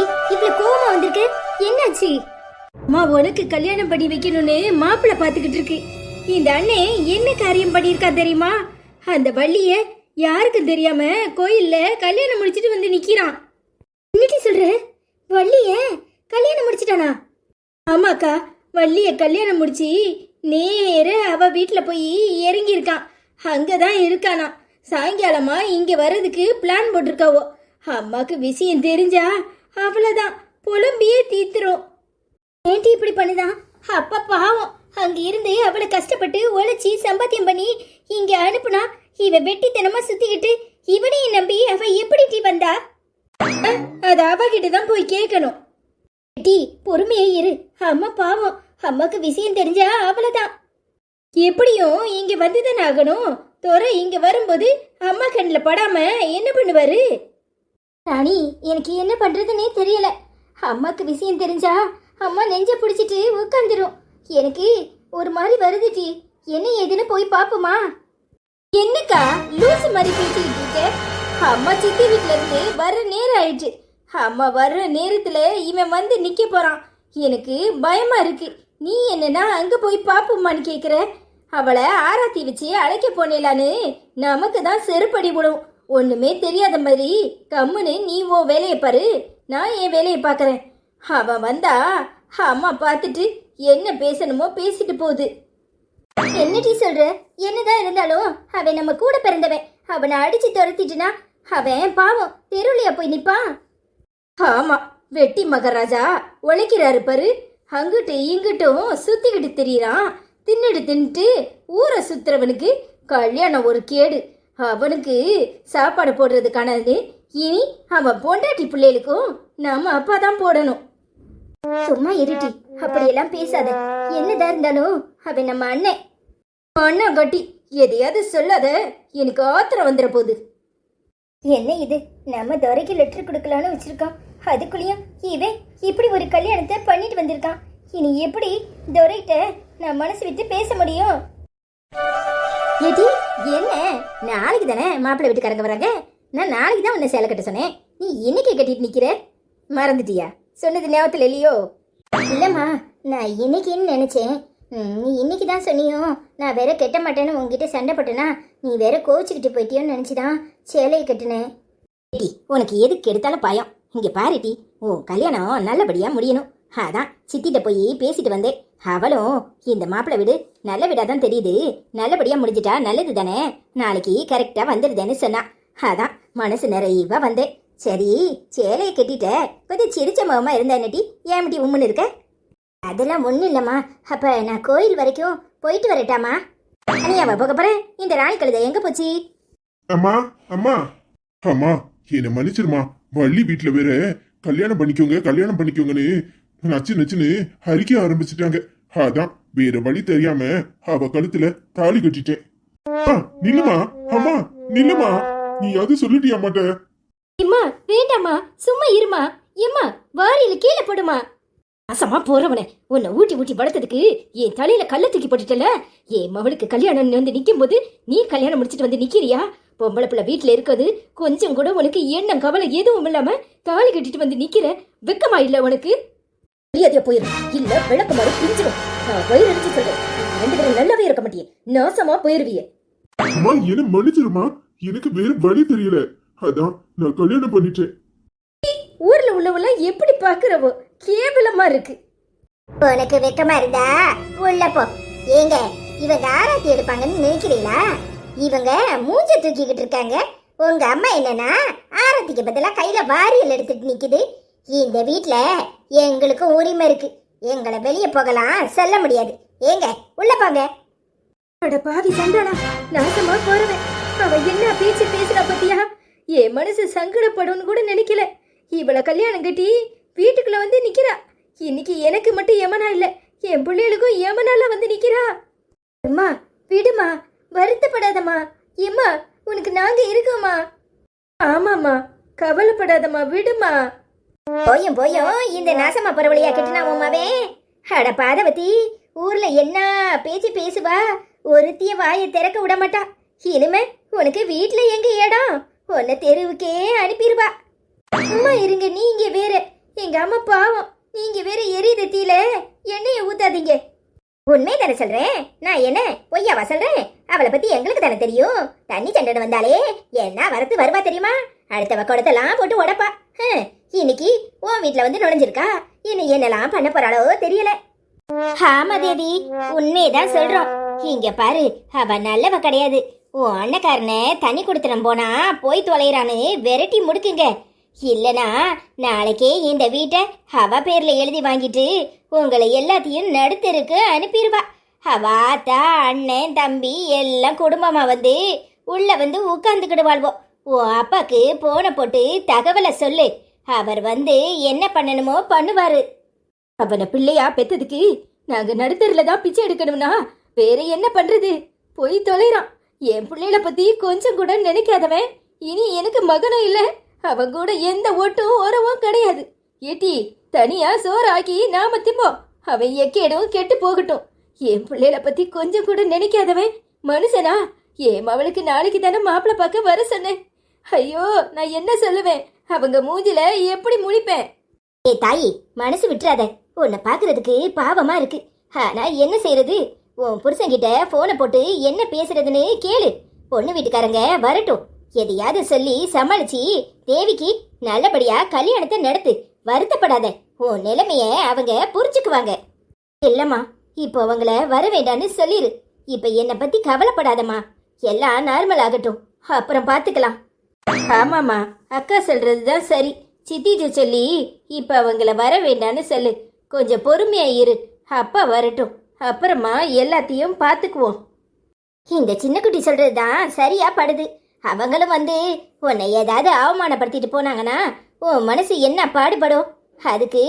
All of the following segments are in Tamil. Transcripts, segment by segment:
இவ்வளவு கோவமா வந்திருக்கு? என்னாச்சு? அம்மா உனக்கு கல்யாணம் பண்ணி வைக்கணும்னு மாப்பிள்ளை பாத்துக்கிட்டு இருக்கு. இந்த அண்ணே என்ன காரியம் பண்ணியிருக்கா தெரியுமா? அந்த வள்ளிய யாருக்கும் தெரியாம கோயில்ல கல்யாணம் முடிச்சிட்டு வந்து நிக்கிறான். இன்னைக்கு சொல்ற? வள்ளிய கல்யாணம் முடிச்சிட்டானா? ஆமாக்கா வள்ளிய கல்யாணம் முடிச்சு நேர அவ வீட்டுல போய் இறங்கி இருக்கான் அங்கதான் இருக்கானா. சாயங்காலமா இங்க வர்றதுக்கு பிளான் போட்டிருக்காவோ. அம்மாக்கு விஷயம் தெரிஞ்சா அவ்வளோதான் புலம்பியே தீத்துரும். ஏன்டி இப்படி பண்ணுதான் அப்பா பாவம். அங்க இருந்து அவளை கஷ்டப்பட்டு உழைச்சி சம்பாத்தியம் பண்ணி இங்க அனுப்புனா இவ வெட்டித்தனமா சுத்திக்கிட்டு இவனையும் நம்பி அவ எப்படி டீ வந்தா? அது அவகிட்ட தான் போய் கேட்கணும் டி பொறுமையே இரு. அம்மா பாவம். அம்மாக்கு விஷயம் தெரிஞ்சா அவ்வளவுதான். எப்படியும் இங்க வந்துதான் ஆகணும். துறை இங்க வரும்போது அம்மா கண்ணில் படாம என்ன பண்ணுவாரு? ராணி எனக்கு என்ன பண்றதுன்னே தெரியல. அம்மாக்கு விஷயம் தெரிஞ்சா அம்மா நெஞ்ச பிடிச்சிட்டு உட்காந்துரும் எனக்கு ஒரு மாதிரி வருதுடி என்ன ஏதுன்னு போய் பாப்போமா? என்னக்கா லூசு மாதிரி பேசிக்கிட்டு இருக்க? அம்மா சித்தி வீட்ல இருந்து வர்ற நேரம் ஆயிடுச்சு. அம்மா வர்ற நேரத்துல இவன் வந்து நிக்க போறான். எனக்கு பயமா இருக்கு. நீ என்னன்னா அங்க போய் பாப்போமான்னு கேக்குற? அவளை ஆராத்தி வச்சு அழைக்க போனேலான்னு நமக்கு தான் செருப்படி விடும். ஒண்ணுமே தெரியாத மாதிரி கம்முன்னு நீ ஓ வேலையை பாரு. நான் என் வேலையை பார்க்குறேன். அவன் வந்தா அம்மா பார்த்துட்டு என்ன பேசணுமோ பேசிட்டு போகுது. என்னடி சொல்ற? என்னதான் இருந்தாலும் அவன் நம்ம கூட பிறந்தவன். அவனை அடிச்சு துரத்திட்டுனா அவன் பாவம் தெருவுலையா போய் நிப்பான் ஆமா வெட்டி மகராஜா உழைக்கிறாரு பாரு. அங்கிட்டு இங்கிட்டும் சுத்திக்கிட்டு திரியறான். தின்னுட்டு தின்னுட்டு ஊரை சுத்துறவனுக்கு கல்யாணம் ஒரு கேடு. அவனுக்கு சாப்பாடு போடுறது கணது இனி அவன் பொண்டாட்டி பிள்ளைகளுக்கும் நம்ம அப்பா தான் போடணும். சும்மா இருட்டி அப்படியெல்லாம் பேசாத. என்னதா இருந்தாலும் அவன் நம்ம அண்ணன். அண்ணன் கட்டி எதையாவது சொல்லாத. எனக்கு ஆத்திரம் வந்துட போகுது என்ன இது? நம்ம துறைக்கு லெட்டர் கொடுக்கலான்னு வச்சிருக்கோம் அதுக்குள்ளேயும் இவன் இப்படி ஒரு கல்யாணத்தை பண்ணிட்டு வந்திருக்கான். இனி எப்படி துரைகிட்ட நான் மனசு விட்டு பேச முடியும்? எடி என்ன? நாளைக்கு தானே மாப்பிள்ளை வீட்டுக்காரங்க வராங்க? நான் நாளைக்கு தான் உன்னை சேலை கட்ட சொன்னேன். நீ இன்னைக்கு கட்டிட்டு நிக்கிற? மறந்துட்டியா? சொன்னது ஞாபகத்தில் இல்லையோ? இல்லைம்மா நான் இன்னைக்குன்னு நினச்சேன். நீ இன்னைக்கு தான் சொன்னியோ? நான் வேற கெட்ட மாட்டேன்னு உங்ககிட்ட சண்டை போட்டேனா? நீ வேற கோச்சிக்கிட்டு போயிட்டியோன்னு நினச்சி தான் சேலையை கட்டினேன். டி உனக்கு எதுக்கு எடுத்தாலும் பயம். இங்கே பாருட்டி ஓ கல்யாணம் நல்லபடியாக முடியணும். அதான் சித்திட்ட போய் பேசிட்டு வந்தேன். அவளும் இந்த மாப்பிள்ளை வீடு நல்ல வீடாக தான் தெரியுது. நல்லபடியாக முடிஞ்சிட்டா நல்லது தானே? நாளைக்கு கரெக்டாக வந்துடுதேன்னு சொன்னா. அதான் மனசு நிறைவா வந்தேன் சரி சேலையை கட்டிட்ட. கொஞ்சம் சிரிச்ச முகமா இருந்தா என்னட்டி ஏன்டி உம்முன்னு இருக்க? அதெல்லாம் ஒன்றும் இல்லைம்மா. அப்போ நான் கோயில் வரைக்கும் போயிட்டு வரட்டாமா? அனியாவா போக போகிறேன் இந்த ராணி கழுதை எங்கே போச்சு? அம்மா அம்மா. அம்மா என்ன மன்னிச்சிருமா வள்ளி வீட்டில் வேற கல்யாணம் பண்ணிக்கோங்க கல்யாணம் பண்ணிக்கோங்கன்னு நச்சு நச்சுன்னு ஹரிக்க ஆரம்பிச்சிட்டாங்க. அதான் வேற வழி தெரியாம அவ கழுத்துல தாலி கட்டிட்டேன். ஆ, நில்லுமா? அம்மா நில்லுமா? நீ அது சொல்லிட்டியா மாட்ட? இம்மா வேண்டாம்மா. சும்மா இருமா. எம்மா வாரியில கீழே போடுமா. அசமா போறவனே உன்னை ஊட்டி ஊட்டி வளர்த்ததுக்கு என் தலையில கல்ல தூக்கி போட்டுட்டல. என் மவளுக்கு கல்யாணம் வந்து நிக்கும் போது நீ கல்யாணம் முடிச்சிட்டு வந்து நிக்கிறியா? பொம்பளை பிள்ளை வீட்டுல இருக்கிறது கொஞ்சம் கூட உனக்கு எண்ணம் கவலை எதுவும் இல்லாம தாலி கட்டிட்டு வந்து நிக்கிற வெக்கமா இல்ல உனக்கு? மரியாதையா போயிரும் இல்ல விளக்கு மாதிரி பிஞ்சிரும். நான் வயிறு அடிச்சு சொல்றேன். ரெண்டு பேரும் நல்லாவே இருக்க மாட்டியே. நாசமா போயிருவியே. அம்மா என்ன மன்னிச்சிருமா எனக்கு வேற வழி தெரியல. அதான் நான் கல்யாணம் பண்ணிட்டேன். ஊர்ல உள்ளவெல்லாம் எப்படி பாக்குறவோ? கேவலமா இருக்கு. உனக்கு வெக்கமா இருந்தா உள்ள போ. ஏங்க இவங்க ஆராத்தி எடுப்பாங்கன்னு நினைக்கிறீங்களா? இவங்க மூஞ்ச தூக்கிக்கிட்டு இருக்காங்க. உங்க அம்மா என்னன்னா ஆரத்திக்கு பதிலா கையில வாரியல் எடுத்துட்டு நிக்குது. இந்த வீட்ல எங்களுக்கும் உரிமை இருக்கு. எங்களை வெளியே போகலாம் சொல்ல முடியாது. ஏங்க உள்ள போங்க. அட பாவி சண்டாளா நாசமா போறவன். அவ என்ன பேச்சு பேசுறா பத்தியா? என் மனசு சங்கடப்படும்னு கூட நினைக்கல. இவளை கல்யாணம் கட்டி வீட்டுக்குள்ள வந்து நிக்கிறா. இன்னைக்கு எனக்கு மட்டும் யமனா இல்ல என் பிள்ளைகளுக்கும் யமனால வந்து நிக்கிறா. அம்மா விடுமா வருத்தப்படாதம்மா. எம்மா உனக்கு நாங்க இருக்கோமா ஆமாம்மா கவலைப்படாதம்மா விடுமா. போயும் போயும். இந்த நாசமா பரவழியா கட்டினா உமாவே அட பாதவதி ஊர்ல என்ன பேச்சு பேசுவா? ஒருத்திய வாயை திறக்க விட மாட்டா. இனிமே உனக்கு வீட்ல எங்க இடம்? உன்னை தெருவுக்கே அனுப்பிடுவா. அம்மா இருங்க நீங்க வேற. எங்க அம்மா பாவம். நீங்க வேற எரியுத தீல எண்ணெய ஊத்தாதீங்க. உண்மை தானே சொல்றேன்? நான் என்ன பொய்யாவா சொல்றேன்? அவளை பத்தி எங்களுக்கு தானே தெரியும்? தண்ணி சண்டை வந்தாலே என்ன வரத்து வருவா தெரியுமா? அடுத்தவ குடத்தெல்லாம் போட்டு உடப்பா. இன்னைக்கு உன் வீட்டில் வந்து நுழைஞ்சிருக்கா? இனி என்னெல்லாம் பண்ண போறாளோ தெரியல. ஆமா தேவி உண்மையதான் சொல்றோம். இங்க பாரு அவ நல்லவ கிடையாது. உன் அண்ணக்காரனை தண்ணி கொடுத்துறம் போனா போய் தொலைகிறான்னு விரட்டி முடுக்குங்க. இல்லனா நாளைக்கே இந்த வீட்டை அவ பேர்ல எழுதி வாங்கிட்டு உங்களை எல்லாத்தையும் நடுத்தருக்கு அனுப்பிடுவா அவ ஆத்தா அண்ணன் தம்பி எல்லாம் குடும்பமா வந்து உள்ள வந்து உட்காந்துக்கிடுவாள்வோ உன் அப்பாக்கு போனை போட்டு தகவலை சொல்லு. அவர் வந்து என்ன பண்ணணுமோ பண்ணுவாரு. அவனை பிள்ளையா பெத்ததுக்கு நாங்க நடுத்தரில் தான் பிச்சை எடுக்கணும்னா வேற என்ன பண்றது? போய் தொலைறான். என் பிள்ளைகளை பத்தி கொஞ்சம் கூட நினைக்காதவன். இனி எனக்கு மகனும் இல்லை. அவன் கூட எந்த ஓட்டும் உறவும் கிடையாது. ஏட்டி தனியா சோறாக்கி நாம திம்போம். அவன் எக்கேடும் கெட்டு போகட்டும். என் பிள்ளைகளை பத்தி கொஞ்சம் கூட நினைக்காதவன். மனுஷனா என் அவளுக்கு நாளைக்கு தானே மாப்பிள்ளை பார்க்க வர சொன்னேன். ஐயோ நான் என்ன சொல்லுவேன்? அவங்க மூஞ்சில எப்படி முழிப்பேன்? ஏ தாயி மனசு விட்டுறாத. உன்னை பாக்குறதுக்கு பாவமா இருக்கு. ஆனா என்ன செய்யறது உன் புருஷன்கிட்ட போனை போட்டு என்ன பேசுறதுன்னு கேளு. பொண்ணு வீட்டுக்காரங்க வரட்டும். எதையாவது சொல்லி சமாளிச்சு தேவிக்கு நல்லபடியா கல்யாணத்தை நடத்து. வருத்தப்படாத. உன் நிலைமைய அவங்க புரிஞ்சுக்குவாங்க. இல்லம்மா இப்போ அவங்கள வர வேண்டான்னு சொல்லிரு. இப்ப என்னை பத்தி கவலைப்படாதம்மா. எல்லாம் நார்மல் ஆகட்டும். அப்புறம் பாத்துக்கலாம். ஆமாம்மா அக்கா சொல்றது தான் சரி. சித்திட்டு சொல்லி இப்போ அவங்கள வர வேண்டான்னு சொல்லு. கொஞ்சம் பொறுமையாக இரு. அப்பா வரட்டும். அப்புறமா எல்லாத்தையும் பார்த்துக்குவோம் இந்த சின்ன குட்டி சொல்றதுதான் சரியா படுது. அவங்களும் வந்து உன்னை ஏதாவது அவமானப்படுத்திட்டு போனாங்கன்னா உன் மனசு என்ன பாடுபடும்? அதுக்கு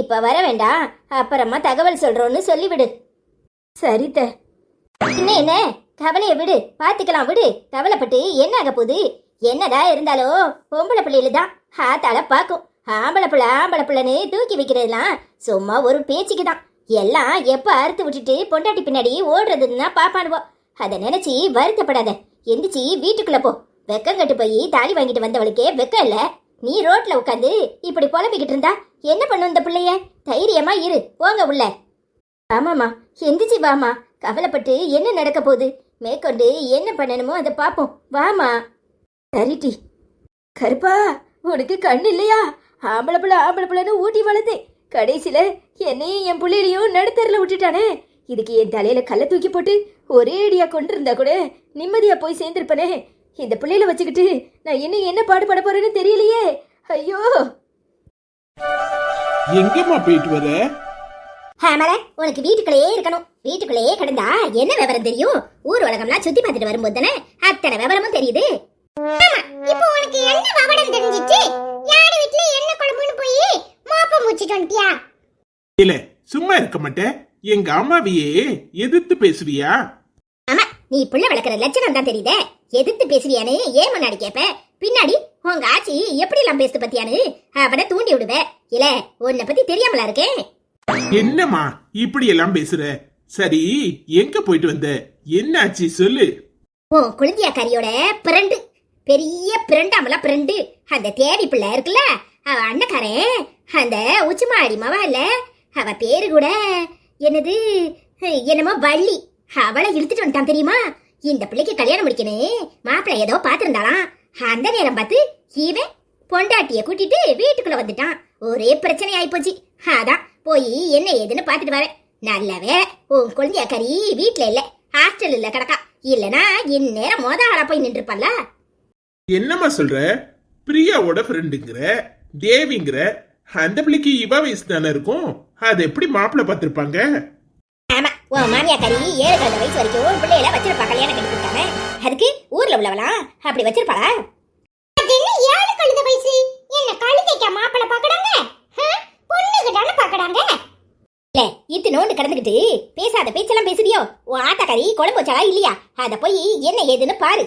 இப்போ வர வேண்டாம். அப்புறமா தகவல் சொல்கிறோன்னு சொல்லிவிடு. சரித்த என்ன என்ன? கவலையை விடு. பார்த்துக்கலாம் விடு. கவலைப்பட்டு என்ன ஆக போகுது? என்னடா இருந்தாலும் பொம்பளை பிள்ளையில தான் ஆத்தால பார்க்கும். ஆம்பளை பிள்ளை ஆம்பளை பிள்ளைன்னு தூக்கி வைக்கிறதுலாம் சும்மா ஒரு பேச்சுக்கு தான் எல்லாம் எப்போ அறுத்து விட்டுட்டு பொண்டாட்டி பின்னாடி ஓடுறதுன்னா பாப்பானுவோ. அதை நினச்சி வருத்தப்படாத. எந்திரிச்சி வீட்டுக்குள்ள போ. வெக்கம் கட்டு போய் தாலி வாங்கிட்டு வந்தவளுக்கே வெக்கம் இல்ல. நீ ரோட்ல உட்காந்து இப்படி புலம்பிக்கிட்டு இருந்தா என்ன பண்ணும் இந்த பிள்ளைய? தைரியமா இரு. போங்க உள்ள. ஆமாமா எந்திரிச்சி வாமா கவலைப்பட்டு என்ன நடக்க போகுது? மேற்கொண்டு என்ன பண்ணணுமோ அதை பார்ப்போம். வாமா சரிட்டி கருப்பா உனக்கு கண்ணு இல்லையா ஆம்பளை பிள்ளை ஆம்பளை பிள்ளைன்னு ஊட்டி வளர்த்தேன் கடைசியில என்னையும் என் பிள்ளைகளையும் நடுத்தரில் விட்டுட்டானே. இதுக்கு என் தலையில கல்லை தூக்கி போட்டு ஒரே அடியா கொண்டு இருந்தா கூட நிம்மதியா போய் சேர்ந்திருப்பனே. இந்த பிள்ளையில வச்சுக்கிட்டு நான் இன்னும் என்ன பாடுபட போறேன்னு தெரியலையே. ஐயோ. எங்கம்மா போயிட்டு வர? ஆமால உனக்கு வீட்டுக்குள்ளேயே இருக்கணும். வீட்டுக்குள்ளேயே கிடந்தா என்ன விவரம் தெரியும்? ஊர் உலகம்லாம் சுத்தி பார்த்துட்டு வரும்போது தானே அத்தனை விவரமும் தெரியுது. இப்போ உனக்கு என்ன விவரம் தெரிஞ்சிச்சு? யார் வீட்ல என்ன குழம்புன்னு போய் மாப்ப மூச்சிட்டு வந்துட்டியா? இல்ல சும்மா இருக்க மாட்டேன். எங்க அம்மாவையே எதிர்த்து பேசுவியா? ஆமா நீ புள்ள வளர்க்குற லட்சணம் தான் தெரியுதே. எதிர்த்து பேசுவியான்னு ஏன் முன்னாடி கேப்ப? பின்னாடி உங்க ஆச்சி எப்படி எல்லாம் பேசுது பத்தியான்னு அவனை தூண்டி விடுவ. இல்ல உன்னை பத்தி தெரியாமலா இருக்கேன் என்னம்மா இப்படி எல்லாம் பேசுற? சரி எங்க போயிட்டு வந்த? என்னாச்சு சொல்லு. உன் குழந்தையாக்காரியோட பிரண்டு. பெரிய பிரண்டாமல பிரண்டு. அந்த தேவி பிள்ளை இருக்குல்ல அவ அண்ணக்காரன் அந்த உச்சிமாடி மவ இல்ல அவ பேரு கூட என்னது என்னமோ வள்ளி. அவளை இழுத்துட்டு வந்துட்டான் தெரியுமா? இந்த பிள்ளைக்கு கல்யாணம் முடிக்கணும் மாப்பிள்ளை ஏதோ பாத்திருந்தாளாம் அந்த நேரம் பார்த்து இவன் பொண்டாட்டிய கூட்டிட்டு வீட்டுக்குள்ள வந்துட்டான். ஒரே பிரச்சனை ஆயிப்போச்சு அதான் போய் என்ன ஏதுன்னு பாத்துட்டு வரேன். நல்லவே உன் குழந்தைய கறி வீட்டுல இல்ல ஹாஸ்டல் இல்ல கிடக்கா. இல்லனா இந்நேரம் மொத ஆளா போய் நின்றுப்பல்ல என்னம்மா சொல்ற? பிரியாவோட ஃப்ரெண்டுங்கிற தேவிங்கிற அந்த பிள்ளைக்கு இவ வயசு தானே இருக்கும்? அது எப்படி மாப்பிள்ளை பார்த்திருப்பாங்க? ஆமா உன் மாமியா கறி ஏழு கழுத வயசு வரைக்கும் பிள்ளையில வச்சிருப்பா கல்யாணம் கட்டி கொடுத்தாங்க அதுக்கு ஊர்ல உள்ளவளாம் அப்படி வச்சிருப்பாளா? என்ன ஏழு கழுத வயசு? என்ன கழுதைக்கா மாப்பிள்ள பாக்கறாங்க பொண்ணுக்கு தானே பாக்கறாங்க இல்ல இத்து நோண்டு பேசாத பேச்செல்லாம் பேசுறியோ உன் ஆத்தாக்காரி குழம்பு வச்சாலா இல்லையா? அத போய் என்ன ஏதுன்னு பாரு.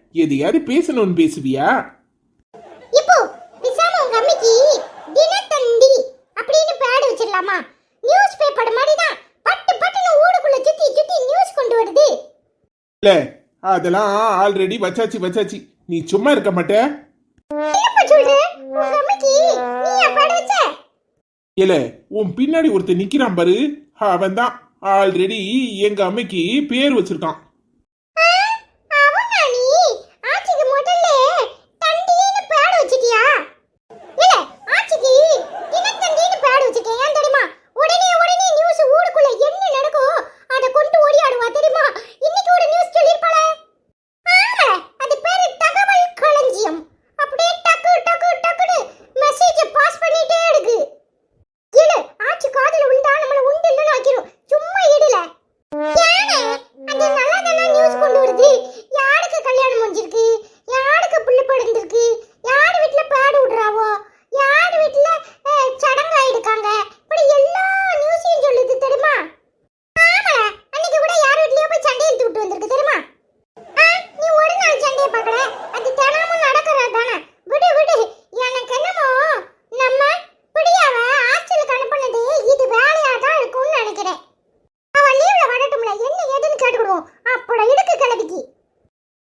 எதையாவது பேசணும்னு பேசுவியா? இப்போ விசாம உங்க அம்மிக்கு தினத்தந்தி அப்படின்னு பேட் வச்சிடலாமா? நியூஸ் பேப்பர் மாதிரி தான் பட்டு பட்டுன்னு ஊருக்குள்ள சுத்தி சுத்தி நியூஸ் கொண்டு வருது. இல்ல அதெல்லாம் ஆல்ரெடி வச்சாச்சு வச்சாச்சு. நீ சும்மா இருக்க மாட்ட. இல்ல உன் பின்னாடி ஒருத்தர் நிக்கிறான் பாரு. அவன் தான் ஆல்ரெடி எங்க அம்மைக்கு பேர் வச்சிருக்கான்.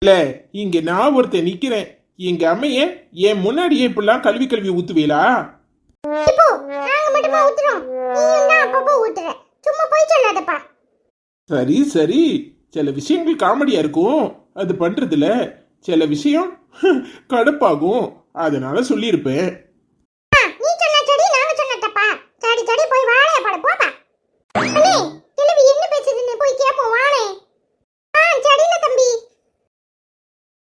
இல்ல இங்க நான் ஒருத்தன் நிக்கிறேன். எங்க அம்மைய என் முன்னாடியே இப்படிலாம் கல்வி கல்வி ஊத்துவீங்களா சரி சரி. சில விஷயங்கள் காமெடியா இருக்கும். அது பண்றதுல சில விஷயம் கடுப்பாகும். அதனால சொல்லியிருப்பேன்.